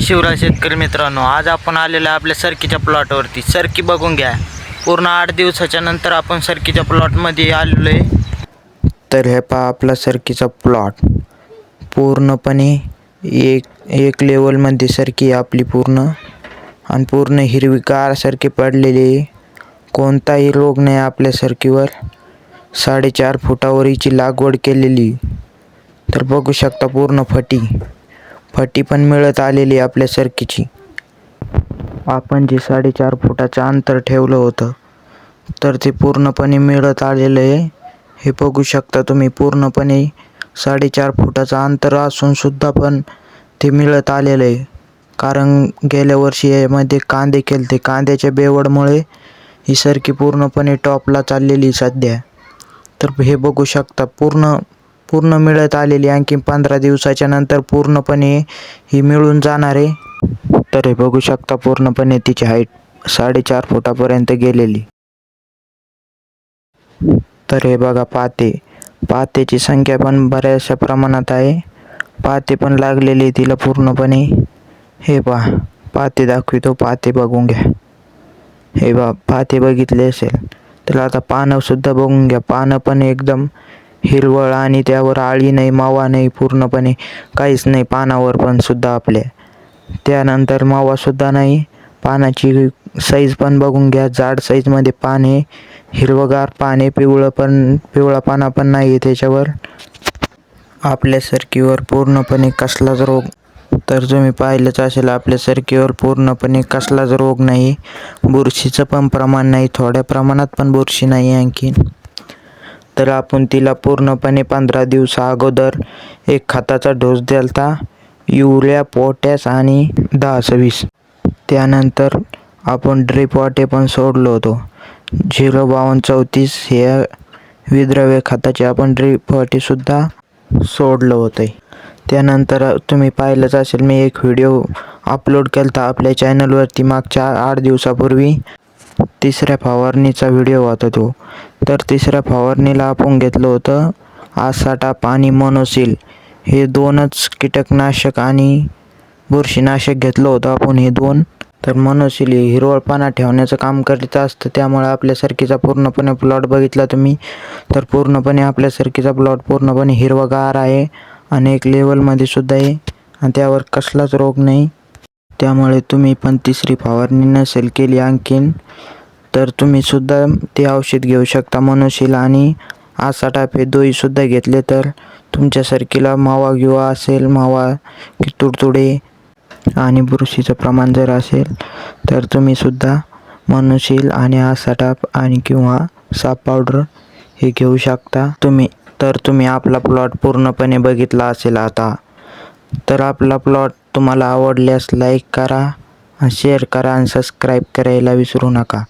शिवराज शेतकरी मित्रांनो आज आपण आलेलो आहे आपल्या सरकीच्या प्लॉटवरती. सरकी बघून घ्या. पूर्ण आठ दिवसाच्या नंतर आपण सरकीच्या प्लॉटमध्ये आलेलो आहे. तर हे पहा आपला सरकीचा प्लॉट. पूर्णपणे एक एक लेवलमध्ये सरकी आपली पूर्ण. आणि पूर्ण हिरवीगार सरकी पडलेली आहे. कोणताही रोग नाही आपल्या सरकीवर. साडेचार फुटावर हिची लागवड केलेली. तर बघू शकता पूर्ण फटी. फटी पण मिळत आलेली आहे आपल्या सरकीची. आपण जे साडेचार फुटाचं अंतर ठेवलं होतं तर ते पूर्णपणे मिळत आलेलं आहे. हे बघू शकता तुम्ही पूर्णपणे साडेचार फुटाचं अंतर असूनसुद्धा पण ते मिळत आलेलं आहे. कारण गेल्या वर्षी यामध्ये कांदे केले ते कांद्याच्या बेवडमुळे ही सरकी पूर्णपणे टॉपला चाललेली सध्या. तर हे बघू शकता पूर्ण पूर्ण मिळत आलेली आणखी पंधरा दिवसाच्या नंतर पूर्णपणे ही मिळून जाणार आहे. तर हे बघू शकता पूर्णपणे तिची हाईट साडेचार फुटापर्यंत गेलेली. तर हे बघा पाते. पातेची संख्या पण बऱ्याचशा प्रमाणात आहे. पाते पण लागलेली आहे तिला पूर्णपणे. हे पहा पाते दाखवितो. पाते बघून घ्या. हे बा पाते बघितले असेल त्याला आता पानंसुद्धा बघून घ्या. पानं पण एकदम हिरवळ आणि त्यावर आळी नाही मावा नाही पूर्णपणे काहीच नाही पानावर पण सुद्धा आपल्या त्यानंतर मावासुद्धा नाही पानाची साईज पण बघून घ्या. जाड साईजमध्ये पान आहे हिरवगार पाने पिवळं पण पिवळा पाना पण नाही आहे त्याच्यावर. आपल्या सरकीवर पूर्णपणे कसलाच रोग तर तुम्ही पाहिलंच असेल आपल्या सरकीवर पूर्णपणे कसलाच रोग नाही. बुरशीचं पण प्रमाण नाही थोड्या प्रमाणात पण बुरशी नाही आणखीन. तर आपण तिला पूर्णपणे पंधरा दिवसा अगोदर एक खताचा डोस द्यालता युरिया पोटॅश आणि दहा सव्वीस. त्यानंतर आपण ड्रिप वाटे पण सोडलो होतो. झिरो बावन्न चौतीस ह्या विद्रव्य खताचे आपण ड्रिप वाटेसुद्धा सोडलं होतं. त्यानंतर तुम्ही पाहिलंच असेल मी एक व्हिडिओ अपलोड केला होता आपल्या चॅनलवरती मागच्या आठ दिवसापूर्वी. तिसऱ्या फवारणीचा व्हिडिओ होता तो तर तिसऱ्या फवारणीला आपण घेतलं होतं आसाटाप आणि मनोसिल. हे दोनच कीटकनाशक आणि बुरशीनाशक घेतलं होतं आपण हे दोन. तर मनोसिल हे पाना ठेवण्याचं काम करीत असतं. त्यामुळे आपल्या सरकीचा पूर्णपणे प्लॉट बघितला तुम्ही. तर पूर्णपणे आपल्यासारखीचा प्लॉट पूर्णपणे हिरवगार आहे. आणि एक लेवलमध्ये सुद्धा आहे. आणि त्यावर कसलाच रोग नाही. त्यामुळे तुम्ही पण तिसरी फवारणी नसेल केली आणखीन तर तुम्ही सुद्धा ते औषध घेऊ शकता मनोशील. आणि आसाटाप हे दोईसुद्धा घेतले तर तुमच्या सरकीला मावा किंवा असेल मावा की तुडतुडे आणि बुरशीचं प्रमाण जर असेल तर तुम्ही सुद्धा मनुशील आणि आसाटाप आणि किंवा साप पावडर हे घेऊ शकता. तुम्ही तर तुम्ही आपला प्लॉट पूर्णपणे बघितला असेल आता. तर आपला प्लॉट तुम्हाला आवडल्यास लाईक करा शेअर करा आणि सबस्क्राईब करायला विसरू नका.